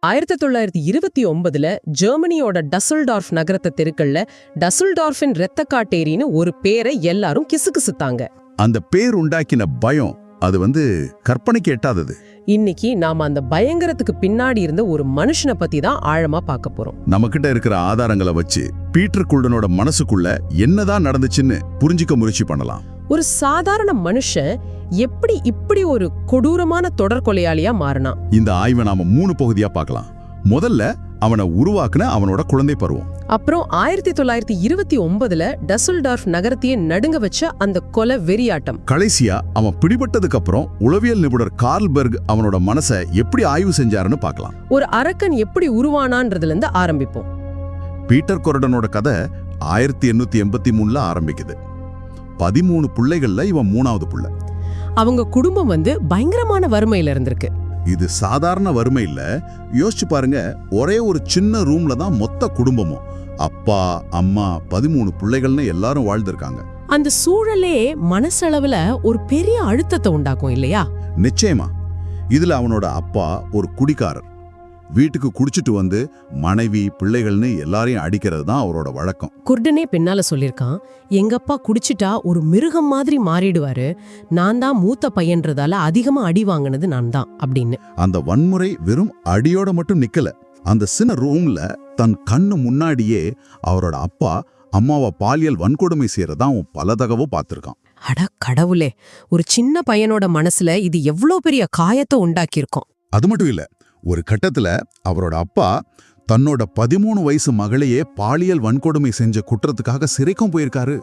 ஆயிரத்தி தொள்ளாயிரத்தி இருபத்தி ஒன்பதுல ஜெர்மனியோட டசுல்டார்ஃப் நகரத்து தெருக்கள்ல டசுல்டார்ஃபின் இரத்த காட்டேரின்னு ஒரு பேரை எல்லாரும் கிசுகிசுத்தாங்க. அந்த பேர் உண்டாக்கின பயம் அது வந்து கற்பனைக்கு எட்டாதது. இன்னைக்கு நாம அந்த பயங்கரத்துக்கு பின்னாடி இருந்த ஒரு மனுஷனை பத்தி தான் ஆழமா பார்க்க போறோம். நம்மகிட்ட இருக்கிற ஆதாரங்களை வச்சு பீட்டர் குல்டனோட மனசுக்குள்ள என்னதான் நடந்துச்சுன்னு புரிஞ்சுக்க முயற்சி பண்ணலாம். ஒரு சாதாரண மனுஷன் எப்படி இப்படி ஒரு கொடூரமான தொடர் கொலையாளியா மாறினான் இந்த ஆய்வை நாம மூணு பகுதியா பார்க்கலாம். முதல்ல அவனை உருவாக்குன அவனோட குழந்தை பருவம். அப்புறம் ஆயிரத்தி தொள்ளாயிரத்தி இருபத்தி ஒன்பதுல டசுல்டார்ஃப் நகரத்தையே நடுங்க வச்ச அந்த கொலை வெறியாட்டம். கடைசியா அவன் பிடிபட்டதுக்கு அப்புறம் உளவியல் நிபுணர் கார்ல்பெர்க் அவனோட மனசை எப்படி ஆய்வு செஞ்சாருன்னு பார்க்கலாம். ஒரு அரக்கன் எப்படி உருவானான்றதுல இருந்து ஆரம்பிப்போம். பீட்டர் கொரடனோட கதை ஆயிரத்தி எண்ணூத்தி எண்பத்தி மூணுல ஆரம்பிக்குது. பதிமூணு புள்ளைகள்ல இவன் மூணாவது புள்ள. அவங்க குடும்பம் வந்து பயங்கரமான வறுமையில இருந்திருக்கு. இது சாதாரண வறுமை இல்ல. யோசிச்சு பாருங்க ஒரே ஒரு சின்ன ரூம்ல தான் மொத்த குடும்பமும். அப்பா அம்மா பதிமூணு பிள்ளைகள்னு எல்லாரும் வாழ்ந்திருக்காங்க. அந்த சூழலே மனசளவுல ஒரு பெரிய அழுத்தத்தை உண்டாக்கும் இல்லையா? நிச்சயமா. இதுல அவனோட அப்பா ஒரு குடிகாரர். வீட்டுக்கு குடிச்சிட்டு வந்து மனைவி பிள்ளைகள்னு எல்லாரையும் அடிக்கிறது தான் அவரோட வழக்கம். குர்டனே பின்னால சொல்லிருக்கான் எங்கப்பா குடிச்சிட்டா ஒரு மிருகம் மாதிரி மாறிடுவாரு. நான் தான் மூத்த பையன்றதால அதிகமா அடி வாங்கினது நான் தான் அப்படின்னு. அந்த வன்முறை வெறும் அடியோட மட்டும் நிக்கல. அந்த சின்ன ரூம்ல தன் கண்ணு முன்னாடியே அவரோட அப்பா அம்மாவை பாலியல் வன்கொடுமை செய்யறதா அவன் பல தடவை பார்த்திருக்கான். அட கடவுளே ஒரு சின்ன பையனோட மனசுல இது எவ்வளோ பெரிய காயத்தை உண்டாக்கியிருக்கோம். அது மட்டும் இல்ல ஒரு கட்டத்துல அவரோட அப்பா தன்னோட பதிமூணு வயசு மகளையே பாலியல் வன்கொடுமை செஞ்ச குற்றத்துக்காக சிறைக்கும் போயிருக்காரு.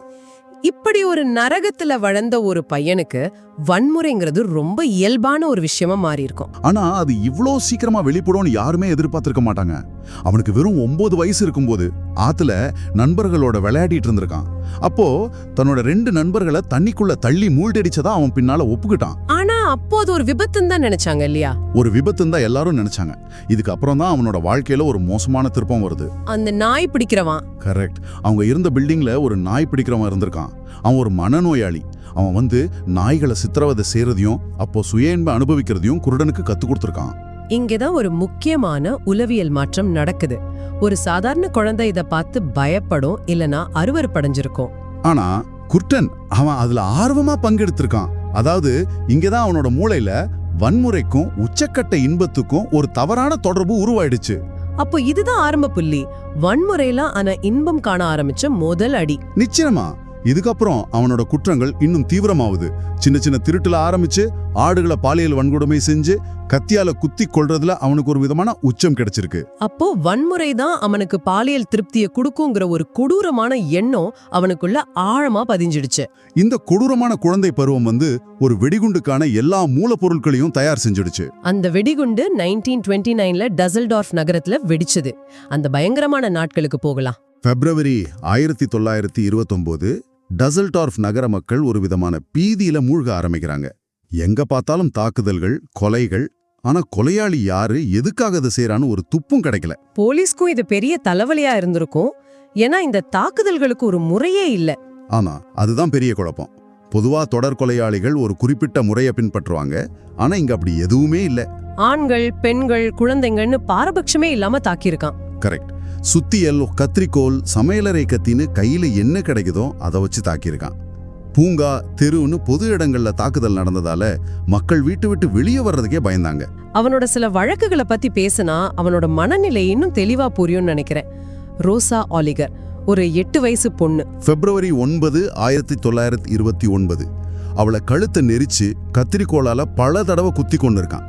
இப்படி ஒரு நரகத்துல வளர்ந்த ஒரு பையனுக்கு வன்முறைங்கிறது ரொம்ப இயல்பான ஒரு விஷயமா மாறி இருக்கும் ஆனா அது இவ்ளோ சீக்கிரமா வெளிப்படும்னு யாருமே எதிர்பார்த்திருக்க மாட்டாங்க. அவனுக்கு வெறும் ஒன்பது வயசு இருக்கும்போது ஆத்துல நண்பர்களோட விளையாடிட்டு இருந்திருக்கான். அப்போ தன்னோட ரெண்டு நண்பர்களை தண்ணிக்குள்ள தள்ளி மூழ்கடிச்சதா அவன் பின்னால ஒப்புக்கிட்டான். ஆனா அப்போ அது ஒரு விபத்துன்னு தான் நினைச்சாங்க இல்லையா? ஒரு விபத்துன்னு தான் எல்லாரும் நினைச்சாங்க. இதுக்கு அப்புறம் தான் அவனோட வாழ்க்கையில ஒரு மோசமான திருப்பம் வருது. அந்த நாய் பிடிக்கிறவன். கரெக்ட். அவங்க இருந்த பில்டிங்ல ஒரு நாய் பிடிக்கிறவன் இருந்திருக்கான். அவன் ஒரு மனநோயாளி. அவன் வந்து நாய்களை சித்திரவதை செய்யறதையும் அப்போ சுய இன்ப அனுபவிக்கிறதையும் குருடனுக்கு கத்து கொடுத்துருக்கான். இங்கதான் ஒரு முக்கியமான உளவியல் மாற்றம் நடக்குது. ஒரு சாதாரண குழந்தை இத பார்த்து பயப்படும் இல்லனா அருவருப்படைஞ்சிருக்கும். ஆனா குர்டன் அவன் அதுல ஆர்வமா பங்கெடுத்திருக்கான். அதாவது இங்கதான் அவனோட மூளையில வன்முறைக்கும் உச்சக்கட்ட இன்பத்துக்கும் ஒரு தவறான தொடர்பு உருவாயிடுச்சு. அப்போ இதுதான் ஆரம்ப புள்ளி. வன்முறையில ஆனா இன்பம் காண ஆரம்பிச்ச முதல் அடி. நிச்சயமா. இதுக்கப்புறம் அவனோட குற்றங்கள் இன்னும் தீவிரமாவுது. சின்ன சின்ன திருட்டுல ஆரம்பிச்சு ஆடுகளை பாலியல் வன்கொடுமை செஞ்சு கத்தியால குத்தி கொள்றதுல அவனுக்கு ஒரு விதமான உச்சம் கிடைச்சிருக்கு. அப்போ வன்முறை தான் அவனுக்கு பாலியல் திருப்தியை கொடுக்குங்கிற ஒரு கொடூரமான எண்ணம் அவனுக்குள்ள ஆழமா பதிஞ்சிடுச்சு. இந்த கொடூரமான குழந்தை பருவம் வந்து ஒரு வெடிகுண்டுக்கான எல்லா மூலப்பொருட்களையும் தயார் செஞ்சிடுச்சு. அந்த வெடிகுண்டு நைன்டீன் டுவெண்ட்டி நைன்ல டசல்டார்ஃப் நகரத்துல வெடிச்சது. அந்த பயங்கரமான நாட்களுக்கு போகலாம். பிப்ரவரி ஆயிரத்தி தொள்ளாயிரத்தி இருபத்தொம்போது டசல்டார்ஃப் நகர மக்கள் ஒரு விதமான பீதியில மூழ்க ஆரம்பிக்கிறாங்க. எங்க பார்த்தாலும் தாக்குதல்கள் கொலைகள் ஆனா கொலையாளி யாரு எதுக்காக அதை செய்யறான்னு ஒரு துப்பும் கிடைக்கல. போலீஸ்க்கும் இது பெரிய தலைவலியா இருந்திருக்கும். ஏன்னா இந்த தாக்குதல்களுக்கு ஒரு முறையே இல்ல. ஆனா அதுதான் பெரிய குழப்பம். பொதுவா தொடர் கொலையாளிகள் ஒரு குறிப்பிட்ட முறையை பின்பற்றுவாங்க. ஆனா இங்க அப்படி எதுவுமே இல்ல. ஆண்கள் பெண்கள் குழந்தைங்கன்னு பாரபட்சமே இல்லாம தாக்கியிருக்கான். கரெக்ட். சுத்தியல் கத்திரிக்கோல் சமையலறை கத்தின்னு கையில என்ன கிடைக்குதோ அதை வச்சு தாக்கியிருக்கான். பூங்கா தெருவுன்னு பொது இடங்கள்ல தாக்குதல் நடந்ததால மக்கள் வீட்டு விட்டு வெளியே வர்றதுக்கே பயந்தாங்க. அவனோட சில வழக்குகளை பத்தி பேசினா அவனோட மனநிலை இன்னும் தெளிவா புரியும்னு நினைக்கிறேன். ரோசா ஆலிகர் ஒரு எட்டு வயசு பொண்ணு. பிப்ரவரி ஒன்பது ஆயிரத்தி தொள்ளாயிரத்தி இருபத்தி ஒன்பது. அவளை கழுத்தை நெரிச்சு கத்திரிக்கோளால பல தடவை குத்தி கொண்டு இருக்கான்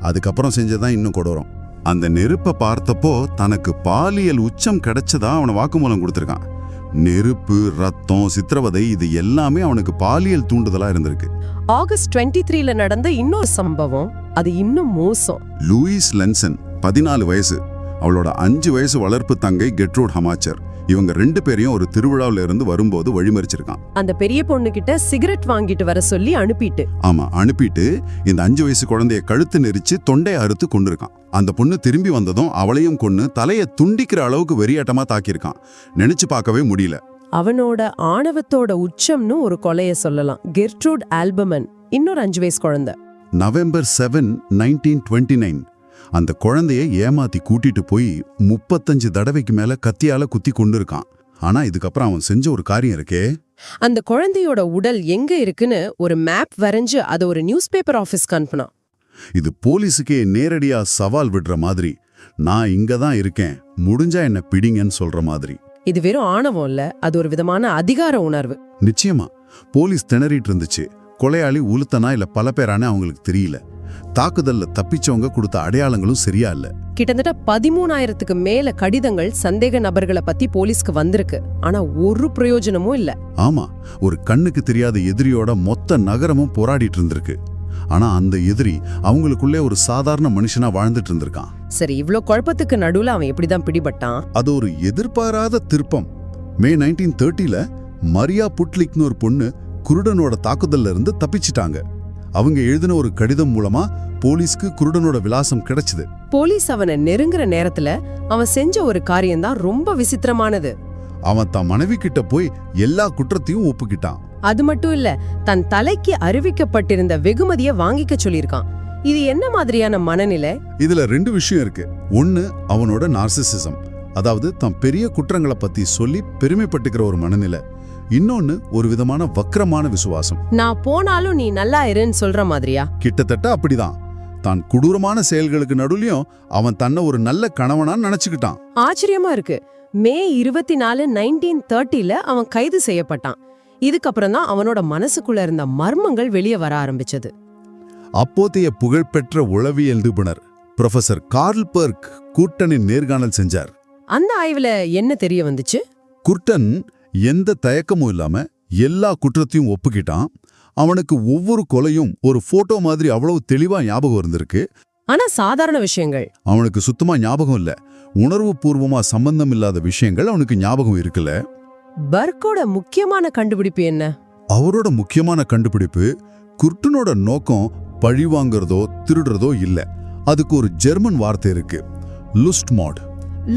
அதுக்கப்புறம் செஞ்சதான் இன்னும் கொடூரம். அந்த நெருப்பை பார்த்தப்போ தனக்கு பாலியல் உச்சம் கிடைச்சதா அவனை வாக்குமூலம் கொடுத்திருக்கான். நெருப்பு ரத்தம் சித்திரவதை இது எல்லாமே அவனுக்கு பாலியல் தூண்டுதலா இருந்திருக்கு. ஆகஸ்ட் டுவெண்ட்டி த்ரீல நடந்த இன்னொரு சம்பவம் அது இன்னும் மோசம். லூயிஸ் லென்சன் பதினாலு வயசு. அவளோட அஞ்சு வயசு வளர்ப்பு தங்கை கெட்ரூட் ஹமாச்சர். இவங்க ரெண்டு பேரையும் ஒரு திருவிழாவில இருந்து வரும்போது வழிமறிச்சிருக்கான். அந்த பெரிய பொண்ணு கிட்ட சிகரெட் வாங்கிட்டு வர சொல்லி அனுப்பிட்டு. ஆமா அனுப்பிட்டு இந்த அஞ்சு வயசு குழந்தைய கழுத்து நெரிச்சு தொண்டைய அறுத்து கொண்டிருக்கான் அந்த பொண்ணு திரும்பி வந்ததும் அவளையும் கொன்னு தலைய துண்டிக்கிற அளவுக்கு வெறியாட்டமா தாக்கியிருக்கான். நினைச்சு பார்க்கவே முடியல. அவனோட ஆணவத்தோட உச்சம்னு ஒரு கொலைய சொல்லலாம். கெர்ட்ரூட் ஆல்பமன் இன்னொரு அஞ்சு வயசு குழந்தை. November seven nineteen twenty nine அந்த குழந்தைய ஏமாத்தி கூட்டிட்டு போய் முப்பத்தஞ்சு தடவைக்கு மேல கத்தியால குத்தி கொண்டு இருக்கான் ஆனா இதுக்கப்புறம் அவன் செஞ்ச ஒரு காரியம் இருக்கே. அந்த குழந்தையோட உடல் எங்க இருக்குன்னு ஒரு மேப் வரைஞ்சு அதை ஒரு நியூஸ் பேப்பர் ஆபீஸ்க்கு அனுப்புனான். இது போலீஸுக்கே நேரடியா சவால் விடுற மாதிரி. நான் இங்க தான் இருக்கேன். முடிஞ்சா என்ன பிடிங்கன்னு சொல்ற மாதிரி. இது வெறும் ஆணவம் இல்ல அது ஒரு விதமான அதிகார உணர்வு. நிச்சயமா போலீஸ் திணறிட்டு இருந்துச்சு. கொலையாளி உளுத்தனா இல்ல பல பேரானே அவங்களுக்கு தெரியல. தாக்குதல்ல தப்பிச்சவங்க கொடுத்த அடையாளங்களும் சரியா இல்ல. கிட்டத்தட்ட பதிமூணாயிரத்துக்கு மேல கடிதங்கள் சந்தேக நபர்களை பத்தி போலீஸ்க்கு வந்திருக்கு. ஆனா ஒரு பிரயோஜனமும் இல்ல. ஆமா ஒரு கண்ணுக்கு தெரியாத எதிரியோட மொத்த நகரமும் போராடிட்டு இருந்திருக்கு. ஆனா அந்த எதிரி அவங்களுக்குள்ளே ஒரு சாதாரண மனுஷனா வாழ்ந்துட்டு இருந்திருக்கான். சரி இவ்ளோ குழப்பத்துக்கு நடுவுல அவன் எப்படிதான் பிடிபட்டான்? அது ஒரு எதிர்பாராத திருப்பம். மே நைன்டீன் தேர்ட்டில மரியா புட்லிக்னு ஒரு பொண்ணு குருடனோட தாக்குதல்ல இருந்து தப்பிச்சிட்டாங்க. அவங்க எழுதின ஒரு கடிதம் மூலமா போலீஸ்க்கு குருடனோட விலாசம் கிடைச்சது. போலீஸ் அவனை நெருங்குற நேரத்துல அவன் செஞ்ச ஒரு காரியம்தான் ரொம்ப விசித்திரமானது. அவன் தன் மனைவி கிட்ட போய் எல்லா குற்றத்தையும் ஒப்புக்கிட்டான். அது மட்டும் இல்ல தன் தலைக்கு அறிவிக்கப்பட்டிருந்த வெகுமதியை வாங்கிக்க சொல்லியிருக்கான். இது என்ன மாதிரியான மனநிலை? இதுல ரெண்டு விஷயம் இருக்கு. ஒன்னு அவனோட நார்சிசிசம் அதாவது தன் பெரிய குற்றங்களை பத்தி சொல்லி பெருமைப்பட்டுக்கிற ஒரு மனநிலை. இன்னொன்னு ஒரு விதமான வக்கிரமான விசுவாசம். நான் போனாலும் நீ நல்லா இருன்னு சொல்ற மாதிரியா? கிட்டத்தட்ட அப்படிதான். தான் கொடூரமான செயல்களுக்கு நடுவுலயும் அவன் தன்னை ஒரு நல்ல கணவனான்னு நினைச்சுக்கிட்டான். ஆச்சரியமா இருக்கு. மே இருபத்தி நாலு நைன்டீன் தேர்ட்டில அவன் கைது செய்யப்பட்டான். இதுக்கப்புறம் தான் அவனோட மனசுக்குள்ள இருந்த மர்மங்கள் வெளியே வர ஆரம்பிச்சது. அப்போதைய புகழ்பெற்ற உளவியல் நிபுணர் ப்ரொஃபசர் கார்ல் பர்க் கூட்டனின் நேர்காணல் செஞ்சார். அந்த ஆய்வுல என்ன தெரிய வந்துச்சு? குர்டன் எந்த தயக்கமும் இல்லாம எல்லா குற்றத்தையும் ஒப்புக்கிட்டான். அவனுக்கு ஒவ்வொரு கொலையும் ஒரு போட்டோ மாதிரி அவ்வளவு தெளிவா ஞாபகம் இருந்திருக்கு. ஆனா சாதாரண விஷயங்கள். அவனுக்கு சுத்தமா ஞாபகம் இல்ல. உணர்வு பூர்வமா சம்பந்தம் இல்லாத விஷயங்கள் அவனுக்கு ஞாபகம் இருக்குல்ல பர்க்கோட முக்கியமான கண்டுபிடிப்பு என்ன? அவரோட முக்கியமான கண்டுபிடிப்பு குர்டனோட நோக்கம் பழி வாங்குறதோ திருடுறதோ இல்ல. அதுக்கு ஒரு ஜெர்மன் வார்த்தை இருக்கு. லுஸ்ட் மாட்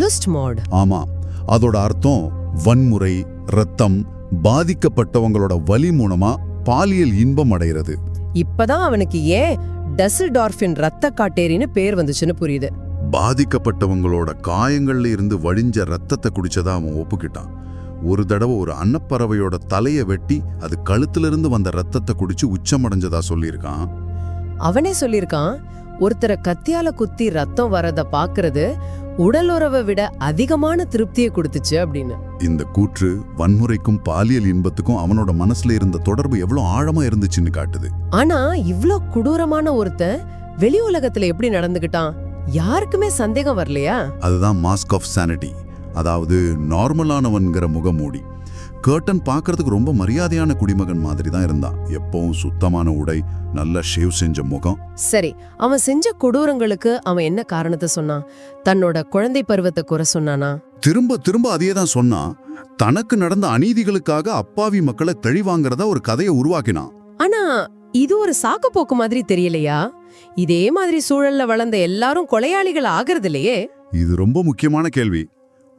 லுஸ்ட் மோட் ஆமா. அதோட அர்த்தம் வன்முறை ரத்தம் பாதிக்கப்பட்டவங்களோட வலி மூலமா பாலியல் இன்பம் அடைகிறது. இப்பதான் அவனுக்கு ஏன் டசில்டார்ஃபின் ரத்த காட்டேரின்னு பேர் வந்துச்சுன்னு புரியுது. பாதிக்கப்பட்டவங்களோட காயங்கள்ல இருந்து வடிஞ்ச ரத்தத்தை குடிச்சதா அவன் ஒப்புக்கிட்டான். ஒரு தடவை ஒரு அன்னப்பறவையோட தலைய வெட்டி அது கழுத்திலிருந்து வந்த ரத்தத்தை குடிச்சு உச்சமடைஞ்சதா சொல்லியிருக்கான். அவனே சொல்லியிருக்கான் ஒருத்தரை கத்தியால குத்தி ரத்தம் வரத பாக்குறது உடலுறவை விட அதிகமான திருப்தியை கொடுத்துச்சு அப்படின்னு. இந்த கூற்று வன்முறைக்கும் பாலியல் இன்பத்துக்கும் அவனோட மனசுல இருந்த தொடர்பு எவ்வளவு ஆழமா இருந்துச்சுன்னு காட்டுது. ஆனா இவ்ளோ கொடூரமான ஒருத்தன் வெளி உலகத்துல எப்படி நடந்துகிட்டான் யாருக்குமே சந்தேகம் வரலையா? அதுதான் மாஸ்க் ஆஃப் சானிட்டி அதாவது நார்மலானவன்கிற முகமூடி. கர்டன் பார்க்கறதுக்கு ரொம்ப மரியாதையான குடிமகன் மாதிரி தான் இருந்தான் எப்பவும் சுத்தமான உடை நல்ல ஷேவ் செஞ்ச முகம். சரி அவன் செஞ்ச கொடூரங்களுக்கு அவன் என்ன காரணத்தை சொன்னான்? தன்னோட குழந்தை பருவத்தை குறை சொன்னானா? திரும்ப திரும்ப அதையே தான் சொன்னான் தனக்கு நடந்த அநீதிகளுக்காக அப்பாவி மக்களை தெளிவாங்கிறதா ஒரு கதையை உருவாக்கினான். ஆனா இது ஒரு சாக்கு போக்கு மாதிரி தெரியலையா? இதே மாதிரி சூழல்ல வளர்ந்த எல்லாரும் கொலையாளிகள் ஆகிறது இல்லையே இது ரொம்ப முக்கியமான கேள்வி.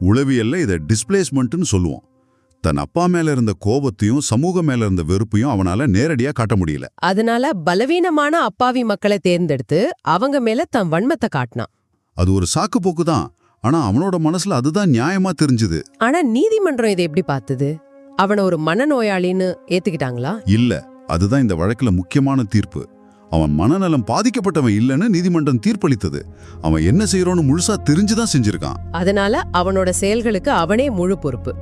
உளவியல்ல இதை டிஸ்பிளேஸ்மெண்ட்னு சொல்லுவோம். தன் அப்பா மேல இருந்த கோபத்தையும் சமூக மேல இருந்த வெறுப்பையும் அவனால நேரடியா காட்ட முடியல. அதனால பலவீனமான அப்பாவி மக்களை தேர்ந்தெடுத்து அவங்க மேல தன் வன்மத்தை காட்டினான். அது ஒரு சாக்கு போக்கு தான். ஆனா அவனோட மனசுல அதுதான் நியாயமா தெரிஞ்சுது. ஆனா நீதிமன்றம் இதை எப்படி பார்த்தது? அவனை ஒரு மனநோயாளின்னு ஏத்துக்கிட்டாங்களா? இல்ல அதுதான் இந்த வழக்குல முக்கியமான தீர்ப்பு. அவன் மனநலம் பாதிக்கப்பட்டவன் இல்லைன்னு நீதிமன்றம் தீர்ப்பளித்தது. அவன் என்ன செய்யறோன்னு முழுசா தெரிஞ்சுதான் செஞ்சிருக்கான். அதனால அவனோட செயல்களுக்கு அவனே முழு பொறுப்பு.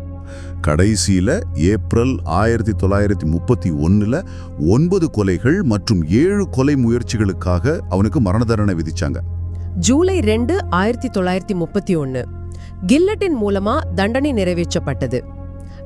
கடைசியில ஏப்ரல் ஆயிரத்தி தொள்ளாயிரத்தி முப்பத்தி ஒன்னுல ஒன்பது கொலைகள் மற்றும் ஏழு கொலை முயற்சிகளுக்காக அவனுக்கு மரண தண்டனை விதிச்சாங்க. ஜூலை ரெண்டு ஆயிரத்தி தொள்ளாயிரத்தி முப்பத்தி ஒன்னு. கில்லட்டின் மூலமா தண்டனை நிறைவேற்றப்பட்டது.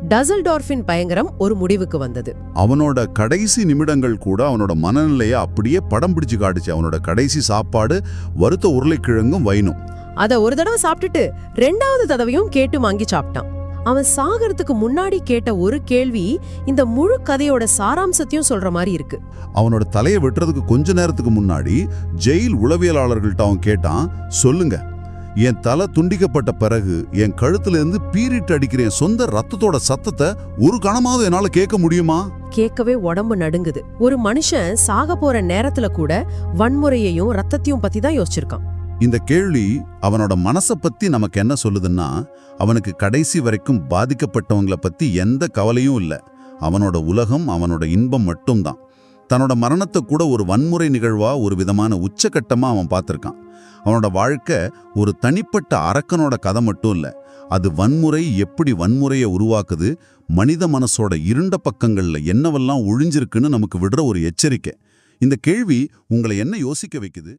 டசல்டார்ஃபின் பயங்கரம் ஒரு முடிவுக்கு வந்தது. அவனோட கடைசி நிமிடங்கள் கூட அவனோட மனநிலையை அப்படியே படம் பிடிச்சு காட்டுச்சு. அவனோட கடைசி சாப்பாடு வறுத்த உருளைக்கிழங்கும் வைனும் அத ஒரு தடவை சாப்பிட்டுட்டு ரெண்டாவது தடவையும் கேட்டு வாங்கி சாப்பிட்டான். அவன் சாகறதுக்கு முன்னாடி கேட்ட ஒரு கேள்வி இந்த முழு கதையோட சாராம்சத்தையும் சொல்ற மாதிரி இருக்கு. அவனோட தலையை வெட்டுறதுக்கு கொஞ்ச நேரத்துக்கு முன்னாடி ஜெயில் உளவியலாளர்கள்ட்ட அவன் கேட்டான் சொல்லுங்க என் தலை துண்டிக்கப்பட்ட பிறகு என் கழுத்துல இருந்து பீரிட்டு அடிக்கிற என் சொந்த ரத்தத்தோட சத்தத்தை ஒரு கணமாவது என்னால கேட்க முடியுமா? கேட்கவே உடம்பு நடுங்குது. ஒரு மனுஷன் சாக போற நேரத்துல கூட வன்முறையையும் ரத்தத்தையும் பத்தி தான் யோசிச்சிருக்கான். இந்த கேள்வி அவனோட மனசை பத்தி நமக்கு என்ன சொல்லுதுன்னா அவனுக்கு கடைசி வரைக்கும் பாதிக்கப்பட்டவங்கள பத்தி எந்த கவலையும் இல்லை. அவனோட உலகம் அவனோட இன்பம் மட்டும்தான். தன்னோட மரணத்தை கூட ஒரு வன்முறை நிகழ்வா ஒரு விதமான உச்சக்கட்டமாக அவன் பார்த்துருக்கான். அவனோட வாழ்க்கை ஒரு தனிப்பட்ட அரக்கனோட கதை மட்டும் இல்ல. அது வன்முறை எப்படி வன்முறையை உருவாக்குது மனித மனசோட இருண்ட பக்கங்கள்ல என்னவெல்லாம் ஒழிஞ்சிருக்குன்னு நமக்கு விடுற ஒரு எச்சரிக்கை. இந்த கேள்வி உங்களை என்ன யோசிக்க வைக்குது?